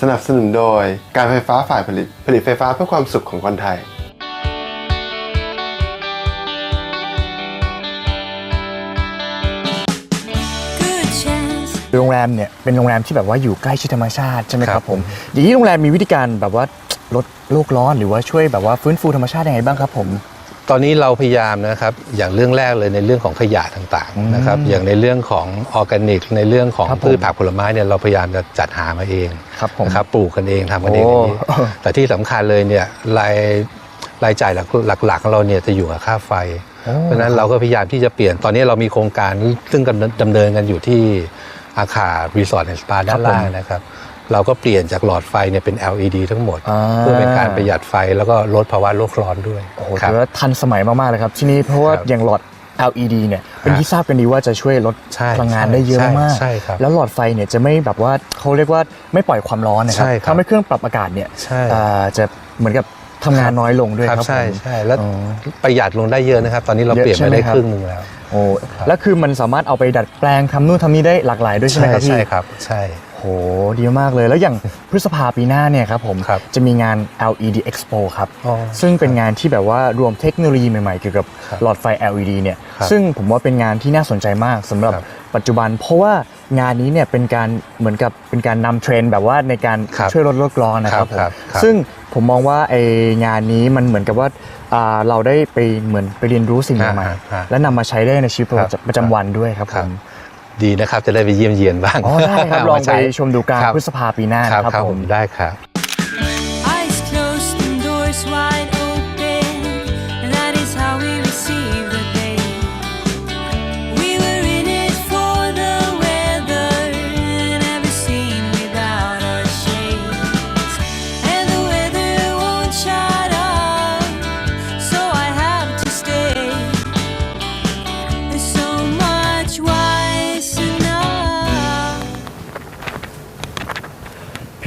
สนับสนุนโดยการไฟฟ้าฝ่ายผลิต ผลิตไฟฟ้าเพื่อความสุขของคนไทย Good chance. โรงแรมเนี่ยเป็นโรงแรมที่แบบว่าอยู่ใกล้ชิดธรรมชาติใช่ไหมคครัรับบผมอย่างนี้โรงแรมมีวิธีการแบบว่าลดโลกร้อนหรือว่าช่วยแบบว่าฟื้นฟูธรรมชาติยังไงบ้างครับผม ตอนนี้เราพยายามนะครับอย่างเรื่องแรกเลยในเรื่องของขยะต่างๆนะครับอย่างในเรื่องของออร์แกนิก ในเรื่องของครับผมพืชผักผลไม้เนี่ยเราพยายามจะจัดหามาเองครับผมนะครับปลูกกันเองทำกันเองโอ้อย่างนี้แต่ที่สำคัญเลยเนี่ยรายรายจ่ายหลักหลักๆของเราเนี่ยจะอยู่กับค่าไฟ เพราะฉะนั้นเราก็พยายามที่จะเปลี่ยนตอนนี้เรามีโครงการซึ่งกำเนินดำเนินกันอยู่ที่อาคารรีสอร์ทแอนด์สปาด้านล่างนะครับ เราก็เปลี่ยนจากหลอดไฟเนี่ยเป็น LED ทั้งหมด อ่า เพื่อเป็นการประหยัดไฟแล้วก็ลดภาวะโลกร้อนด้วยโอ้โหครัถืบ อว่าทันสมัยมากๆเลยครับ ที่นี่เพราะว่าครับอย่างหลอด LED เนี่ยเป็นฮะที่ทราบกันดีว่าจะช่วยลดใช่พลังงานใช่ได้เยอะใช่มากใช่ครับแล้วหลอดไฟเนี่ยจะไม่แบบว่าเขาเรียกว่าไม่ปล่อยความร้อนนะครับใช่ครับทำให้เครื่องปรับอากาศเนี่ยใช่ อ่าจะเหมือนกับทำงานน้อยลงด้วยครับครับใช่ผม ใช่แล้วอ๋อประหยัดลงได้เยอะนะครับ ตอนนี้เราเยอะเปลี่ยนใช่มาไหมได้ครับ ครึ่งหนึ่งแล้ว โอ้แล้วคือมันสามารถเอาไปดัดแปลงทำนู่นทำนี่ได้หลากหลายด้วยใช่ไหมครับพี่ ใช่ครับใช่ โหดีมากเลยแล้วอย่างพฤษภาปีหน้าเนี่ยครับผมครับจะมีงาน LED Expo ครับอ๋อซึ่งเป็นงานที่แบบว่ารวมเทคโนโลยีใหม่ๆ เกี่ยวกับครับหลอดไฟ LED เนี่ยครับซึ่งผมว่าเป็นงานที่น่าสนใจมากสำหรับครับปัจจุบัน เพราะว่างานนี้เนี่ยเป็นการเหมือนกับเป็นการนำเทรนด์แบบว่าในการครับช่วยลดโลกร้อนนะครับครับผมครับ ซึ่งผมมองว่าไองานนี้มันเหมือนกับว่าอ่าเราได้ไปเหมือนไปเรียนรู้สิ่งใหม่ฮะฮะๆและนำมาใช้ได้ในชีวิตครับประจำวันด้วยครับคผรับม ดีนะครับจะได้ไปเยี่ยมเยียนบ้างอ๋อได้ครับลองไปใช้ชมดูกลางครับพฤษภาปีหน้าครับนะครับครับผผมมได้ครับ Eyes closed and doors wide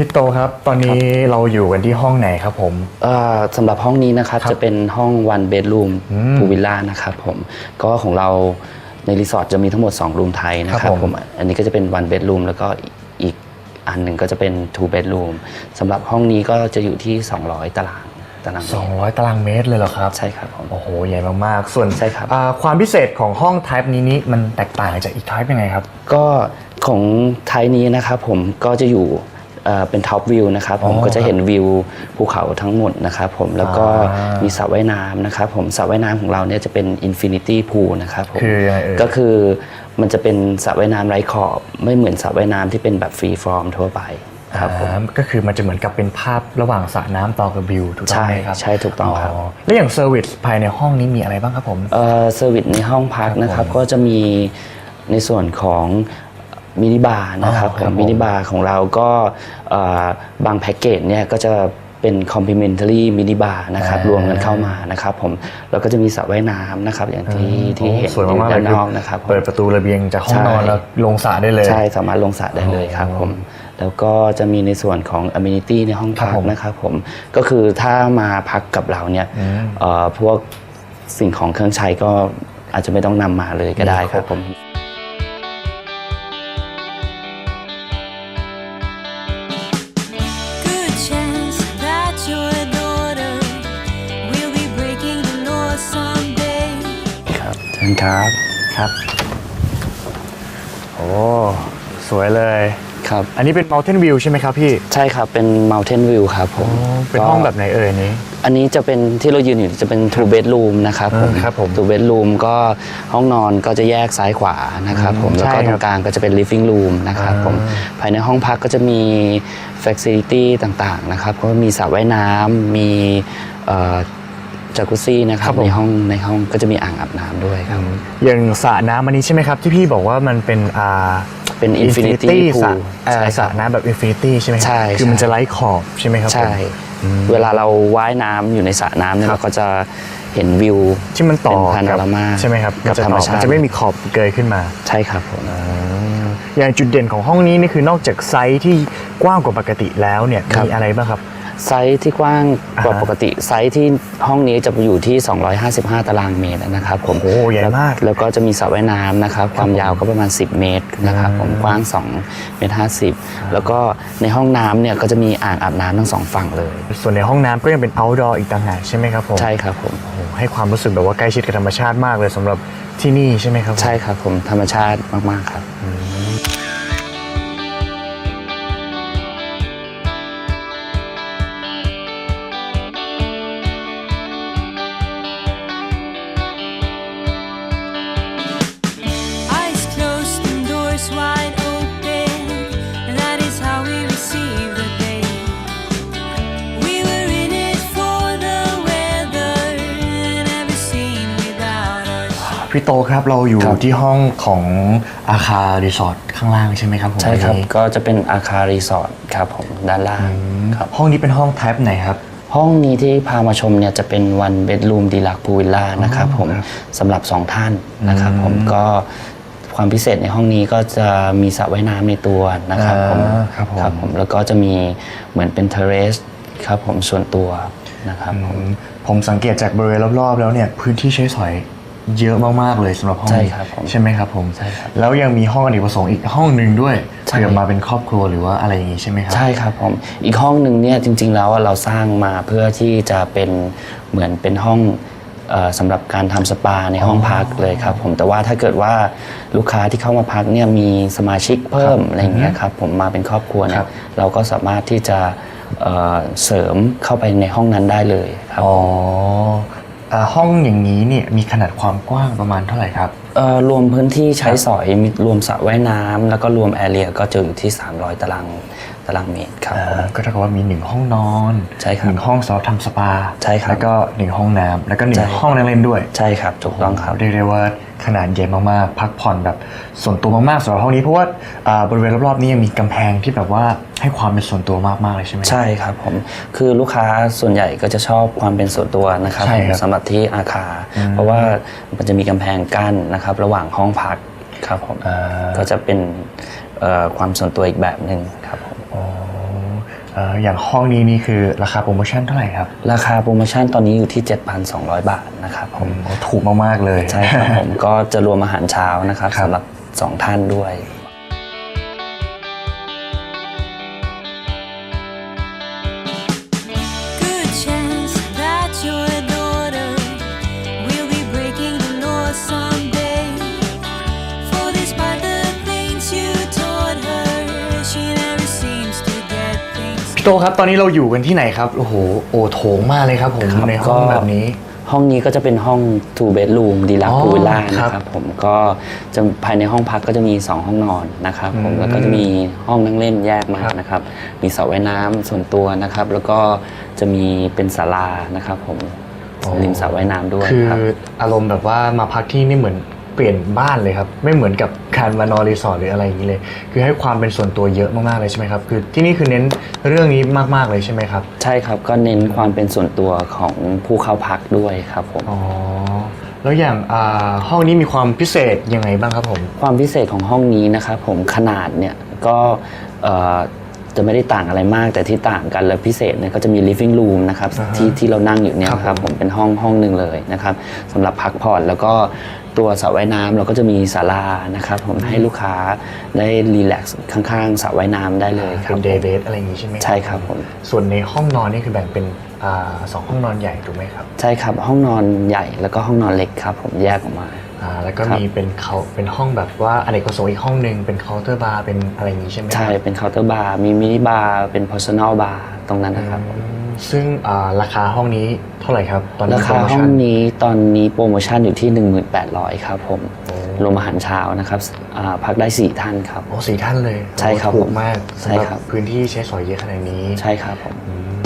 พี่โตครับ ตอนนี้เราอยู่กันที่ห้องไหนครับผม เอ่อสำหรับห้องนี้นะครับครับ จะเป็นห้อง one bedroom อืมพูวิลล่านะครับผมก็ของเราในรีสอร์ทจะมีทั้งหมด 2 รูมไทยนะคครัรับบผม ผมอันนี้ก็จะเป็น one bedroom แล้วก็อีกอันหนึ่งก็จะเป็น two bedroom สำหรับห้องนี้ก็จะอยู่ที่ 200 ตารางตารางเมตร200 ตารางเมตรเลยเหรอครับ ใช่ครับผม โอ้โห ใหญ่มากๆ ส่วนใช่ครับ อ่าความพิเศษของห้อง type นี้นี่มันแตกต่างจากอีก type ยังไงครับ ก็ของไทยนี้นะครับผมก็จะอยู่ เอ่อเป็นท็อปวิวนะครับผมอ๋อก็จะเห็นวิวภูเขาทั้งหมดนะครับผมแล้วก็อ่ามีมีสระว่ายน้ำนะครับผมสระว่ายน้ำของเราเนี่ยจะเป็นอินฟินิตี้พูลนะครับผมคือยังไงเอ่ยก็คือมันจะเป็นสระว่ายน้ำไร้ขอบไม่เหมือนสระว่ายน้ำที่เป็นแบบฟรีฟอร์มทั่วไปครับผมอ่าก็คือมันจะเหมือนกับเป็นภาพระหว่างสระน้ำต่อกับวิวถูกต้องไหมครับใช่ใช่ถูกต้องครับแล้วอย่างเซอร์วิสภายในห้องนี้มีอะไรบ้างครับผมเอ่อเซอร์วิสในห้องพักนะครับผมก็จะมีในส่วนของ มินิบาร์นะครับอ๋อผครับมผมมินิบาร์ของเราก็เอ่อบางแพ็กเกจเนี่ยก็จะเป็น complimentary มินิบาร์นะครับอ่ารรวมกันเข้ามานะครับผมแล้วก็จะมีสระว่ายน้ำนะครับอย่างที่ที่โอ้เห็นสวยอยู่มากๆเลด้ายนคืนอ อกนะครับผม เปิดประตูระเบียงจากห้องใช่นอนแล้วลงสระได้เลย ใช่สามารถลงสระได้เลยครับผม แล้วก็จะมีในส่วนของ amenity ในห้องครับพักผมนะครับผม ก็คือถ้ามาพักกับเราเนี่ยอืม เอ่อพวกสิ่งของเครื่องใช้ก็อาจจะไม่ต้องนำมาเลยก็ได้ครับผม ชิญครับครับ โอ้ สวยเลยครับ อันนี้เป็น mountain view ใช่ไหมครับพี่ ใช่ครับ เป็น mountain view ครับผมเป็นก็ห้องแบบไหนเอ่ยนี้ อันนี้จะเป็นที่เรายืนอยู่จะเป็น two bedroom นะครับผมอืมครับผม two bedroom ก็ห้องนอนก็จะแยกซ้ายขวานะครับผมอืมแล้วก็ใช่ตครรับงกลางก็จะเป็น living room นะครับผมอ่าภายในห้องพักก็จะมี facility ต่างๆนะครับ ก็มีสระว่ายน้ำมี จากุซี่นะคครัรับบผมในห้องในห้องก็จะมีอ่างอาบน้ำด้วยครับอย่างสระน้ำอันนี้ใช่ไหมครับ ที่พี่บอกว่ามันเป็นอ่าเป็น infinity infinity สระ pool เอ่อใช่ครับสระน้ำแบบ infinity ใช่ไหมครับใช่คือมันใช่จะไร้ขอบใช่ไหมครับผมใช่ เวลาเราว่ายน้ำอยู่ในสระน้ำเนี่ยครับเราก็จะเห็นวิวที่มันต่อเป็นพาโนกับรามาใช่ไหมครับกับนจะธรรมต่อชาตินจะไม่มีขอบเกยขึ้นมา ใช่ครับผมอย่างจุดเด่นของห้องนี้นี่คือนอกจากไซส์ที่กว้างกว่าปกติแล้วเนี่ยครับมีอะไรบ้างครับ ไซส์ที่กว้างกว่าอ่าฮะปกติไซส์ที่ห้องนี้จะอยู่ที่ 255 ตารางเมตรนะครับผมโอ้โหใหญ่มาก แล้วก็จะมีสระว่ายน้ำนะครับ ความยาวก็ประมาณ 10 เมตรนะครับผมกว้าง2เมตร50 แล้วก็ในห้องน้ำเนี่ยก็จะมีอ่างอาบน้ำทั้งสองฝั่งเลย ส่วนในห้องน้ำก็ยังเป็น outdoor อีกต่างหากใช่ไหมครับผมใช่ครับผมโอ้โหให้ความรู้สึกแบบว่าใกล้ชิดกับธรรมชาติมากเลยสำหรับที่นี่ใช่ไหมครับผมใช่ครับผมธรรมชาติมาก ๆ ครับ พี่โตครับเราอยู่ครับ ที่ห้องของอาคารีสอร์ทข้างล่างใช่ไหมครับผมใช่ครับอันนี้ก็จะเป็นอาคารรีสอร์ทครับผมด้านล่างครับ ห้องนี้เป็นห้อง type ไหนครับ ห้องนี้ที่พามาชมเนี่ยจะเป็นวันเบดรูมดีลักพูวิลล่านะครับผมครับสำหรับสองท่านนะครับอืมผมก็ความพิเศษในห้องนี้ก็จะมีสระว่ายน้ำในตัวนะครับผมอ่าครับผมครับผมแล้วก็จะมีเหมือนเป็นเทเรสครับผมส่วนตัวนะครับผม ผมผมสังเกตจากบริเวณรอบๆ แล้วเนี่ยพื้นที่ใช้สอย เยอะมากๆเลยสำหรับห้องใช่นี้ครับผมใช่ไหมครับผมใช่ครับแล้วยังมีห้องอเนกประสงค์อีกห้องหนึ่งด้วยใช่ เผื่อมาเป็นครอบครัวหรือว่าอะไรอย่างนี้ใช่ไหมครับ ใช่ครับผมอีกห้องหนึ่งเนี่ยจริง ๆ แล้วเราสร้างมาเพื่อที่จะเป็นเหมือนเป็นห้องเอ่อสำหรับการทำสปาในห้องพักเลยครับผมแต่ว่าถ้าเกิดว่าลูกค้าที่เข้ามาพักเนี่ยมีสมาชิกเพิ่มอะไรอย่างเงี้ยครับผมมาเป็นครอบครัวเนี่ครัยบ เราก็สามารถที่จะเอ่อเสริมเข้าไปในห้องนั้นได้เลยครับ อ๋ออ่า ห้องอย่างนี้เนี่ยมีขนาดความกว้างประมาณเท่าไหร่ครับเอ่อรวมพื้นที่ใช้สอยมีรวมสระว่ายน้ำแล้วก็รวมแอเรียก็จะอยู่ที่ 300 ตารางตารางเมตรครับผมอ่าก็เท่ากับว่ามีหนึ่งห้องนอนใช่ครับหนึ่งห้องสำหรับทำสปาใช่ครับแล้วก็หนึ่งห้องน้ำแล้วก็หนึ่ใช่ งห้องนั่งเล่นด้วย ใช่ครับถูกต้องครับ เรียกได้ว่า ขนาดใหญ่มากๆ พักผ่อนแบบส่วนตัวมากๆสำหรับห้องนี้เพราะว่าอ่าบริเวณรอบๆนี้ยังมีกำแพงที่แบบว่าให้ความเป็นส่วนตัวมากๆเลยใช่ไหม ใช่ครับผมคือลูกค้าส่วนใหญ่ก็จะชอบความเป็นส่วนตัวนะครับใช่ครับสำหรับที่อาคารอืม เพราะว่ามันจะมีกำแพงกั้นนะครับ ระหว่างห้องพักครับผมอ่าก็จะเป็นเอ่อความส่วนตัวอีกแบบหนึ่งครับผม อ๋อ เอ่ออย่างห้องนี้นี่คือราคาโปรโมชั่นเท่าไหร่ครับราคาโปรโมชั่นตอนนี้อยู่ที่ 7,200 บาทนะครับผมโอ้ถูกมากๆเลย ใช่ครับผม ก็จะรวมอาหารเช้านะครับครับ สำหรับสองท่านด้วย พี่โตครับตอนนี้เราอยู่กันที่ไหนครับ โอ้โหโอโถงมากเลยครับผมครับในห้องก็แบบนี้ ห้องนี้ก็จะเป็นห้อง two bedroom ดีลักอ๋อพูวิลล่าครับนะครับผมก็จะภายในห้องพักก็จะมี 2 ห้องนอนนะครับผมอืมแล้วก็จะมีห้องนั่งเล่นแยกมาครับนะครับมีสระว่ายน้ำส่วนตัวนะครับ แล้วก็จะมีเป็นศาลานะครับผมริมสระว่ายน้ำด้วยคือครับอารมณ์แบบว่ามาพักที่นี่เหมือนเปลี่ยนบ้านเลยครับ ไม่เหมือนกับ การมานอนรีสอร์ทหรืออะไรอย่างนี้เลย คือให้ความเป็นส่วนตัวเยอะมากๆเลยใช่ไหมครับคือที่นี่คือเน้นเรื่องนี้มากๆเลยใช่ไหมครับใช่ครับก็เน้นความเป็นส่วนตัวของผู้เข้าพักด้วยครับผมอ๋อแล้วอย่างอ่าห้องนี้มีความพิเศษยังไงบ้างครับผมความพิเศษของห้องนี้นะครับผมขนาดเนี่ยก็เอ่อจะไม่ได้ต่างอะไรมากแต่ที่ต่างกันและพิเศษเนี่ยก็จะมี living room นะครับอ่าฮะที่ที่เรานั่งอยู่เนี่ยครับครับผมผมเป็นห้องห้องหนึ่งเลยนะครับสำหรับพักผ่อนแล้วก็ ตัวสระว่ายน้ำเราก็จะมีศาลานะครับผมให้ลูกค้าได้รีแลกซ์ข้างๆสระว่ายน้ำได้เลยคเป็รับนเดย์เบสอะไรอย่างนี้ใช่ไหมใช่ครับผม ส่วนในห้องนอนนี่คือแบ่งเป็นอ่าสองห้องนอนใหญ่ถูกไหมครับใช่ครับห้องนอนใหญ่แล้วก็ห้องนอนเล็กครับ ผมแยกออกมา อ่าแล้วก็ครับมีเป็นเขาเป็นห้องแบบว่าอเนกประสงค์อีกห้องหนึ่งเป็นเคาน์เตอร์บาร์เป็นอะไรอย่างนี้ใช่ไหมครับใช่เป็นเคาน์เตอร์บาร์มีมินิบาร์เป็น personal bar ตรงนั้นนะครับผม อืม ซึ่งอ่าราคาห้องนี้เท่าไหร่ครับ ตอนนี้ราโปรคาโมห้อชั่งนนี้ตอนนี้โปรโมชั่นอยู่ที่ 1800 ครับผมรวมอาหารเช้านะครับอ่าพักได้ 4 ท่านครับโอ้สี่ท่านเลยใช่ครับถูกมากใช่สำหรับครับพื้นที่ใช้สอยเยอะขนาดนี้ใช่ครับผมอืม